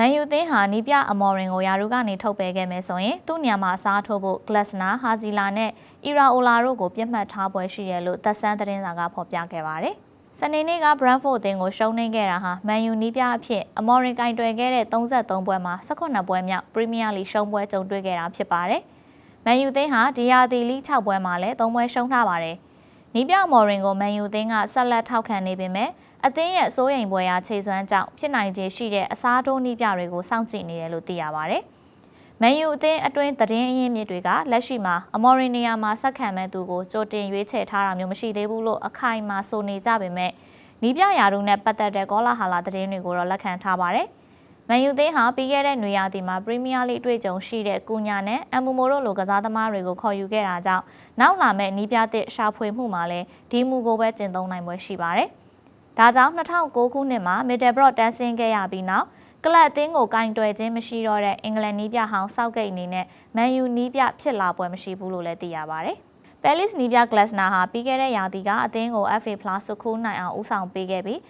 န်ယူသင်းဟာနီးပြအမော်ရင်ကိုယာရုကနေထုတ်ပယ်ခဲ့မယ်ဆိုရင်သူ့ညမှာအစားထိုးဖို့ဂလက်စနာဟာဇီလာနဲ့အီရာအိုလာတို့ကိုပြစ်မှတ်ထားပွဲရှိရလို့သက်ဆန်းသတင်းစာကဖော်ပြခဲ့ပါတယ်။စနေနေ့က Brentford အသင်းကိုရှုံးနိမ့်ခဲ့တာဟာမန်ယူနီးပြအဖြစ်အမော်ရင်ကင်တွယ်ခဲ့တဲ့33ပွဲမှာ18ပွဲမြောက်ပရီးမီးယားလိရှုံးပွဲကြုံတွေ့ခဲ့တာဖြစ်ပါတယ်။မန်ယူသင်းဟာဒီယာတီလိ6ပွဲမှာလည်း3ပွဲရှုံးထားပါတယ်။ နီးပြမော်ရင်ကိုမန်ယူသင်းကဆက်လက်ထောက်ခံနေပေမဲ့အသင်းရဲ့စိုးရိမ်ပွဲရာခြေစွမ်းကြောင့်ဖြစ်နိုင်ခြေရှိတဲ့အစားထိုးနည်းပြတွေကိုစောင့်ကြည့်နေတယ်လို့သိရပါဗျ။မန်ယူအသင်းအတွင်းသတင်းအရင်းမြစ်တွေကလက်ရှိမှာအမော်ရီနီယာမှာဆက်ခံမဲ့သူကိုကြိုတင်ရွေးချယ်ထားတာမျိုးမရှိသေးဘူးလို့အခိုင်အမာဆိုနေကြပေမဲ့နီးပြရာတို့နဲ့ပတ်သက်တဲ့ကောလာဟာလာသတင်းတွေကိုတော့လက်ခံထားပါတယ်။ မန်ယူသင်းဟာပြီးခဲ့တဲ့နွေရာသီမှာပရီးမီးယားလိအတွေ့အကြုံရှိတဲ့ကူညာနဲ့အမ်ဘူမိုတို့လိုကစားသမားတွေကိုခေါ်ယူခဲ့တာကြောင့်နောက်လာမဲ့နီးပြသစ်ရှာဖွေမှုမှာလည်းဒီမူကိုပဲကျင့်သုံးနိုင်ပွဲရှိပါတယ်။ဒါကြောင့်2009ခုနှစ်မှာ Middlesbrough တန်းဆင်းခဲ့ရပြီးနောက်ကလပ်အသင်းကိုကင်တွယ်ခြင်းမရှိတော့တဲ့အင်္ဂလန်နီးပြဟောင်းစောက်ဂိတ်အနေနဲ့မန်ယူနီးပြဖြစ်လာပွဲမရှိဘူးလို့လည်းသိရပါဗျ။ Palace နီးပြဂလက်စနာဟာပြီးခဲ့တဲ့ရာသီကအသင်းကို FA Plus စုခိုးနိုင်အောင်ဦးဆောင်ပေးခဲ့ပြီး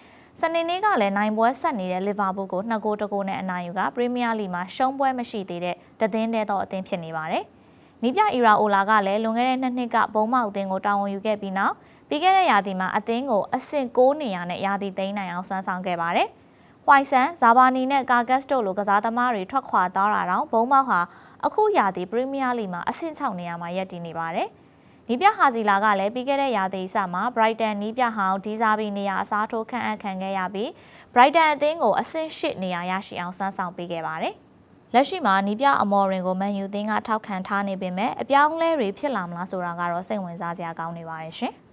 စနေနေ့ကလည်းနိုင်ပွဲဆက်နေတဲ့လီဗာပူးကို2ဂိုးတဂိုးနဲ့အနိုင်ယူကပရီးမီးယားလိမှာရှုံးပွဲမရှိသေးတဲ့တသင်းတဲသောအသင်းဖြစ်နေပါတယ်။နီးပြအီရာအိုလာကလည်းလွန်ခဲ့တဲ့နှစ်နှစ်ကဘုံမောက်အသင်းကိုတာဝန်ယူခဲ့ပြီးနောက်ပြီးခဲ့တဲ့ရာသီမှာအသင်းကိုအဆင့်6နေရာနဲ့ရာသီသိမ်းနိုင်အောင်ဆွမ်းဆောင်ခဲ့ပါတယ်။ဝိုင်ဆန်ဇာဘာနီနဲ့ကာဂတ်စ်တို့လိုကစားသမားတွေထွက်ခွာသွားတာတောင်ဘုံမောက်ဟာအခုရာသီပရီးမီးယားလိမှာအဆင့်6နေရာမှာရပ်တည်နေပါတယ်။ နီးပြဟာဇီလာကလည်းပြီးခဲ့တဲ့ရာသီစမှာ Brighton နီးပြဟောင်းဒီဇာဘီနေရာအစားထိုးခန့်အပ်ခံခဲ့ရပြီး Brighton အသင်းကိုအဆင့်8နေရာရရှိအောင်ဆွမ်းဆောင်ပေးခဲ့ပါတယ်။လက်ရှိမှာနီးပြအမော်ရင်ကိုမန်ယူသင်းကထောက်ခံထားနေပေမဲ့အပြောင်းအလဲတွေဖြစ်လာမလားဆိုတာကတော့စိတ်ဝင်စားစရာကောင်းနေပါတယ်ရှင်။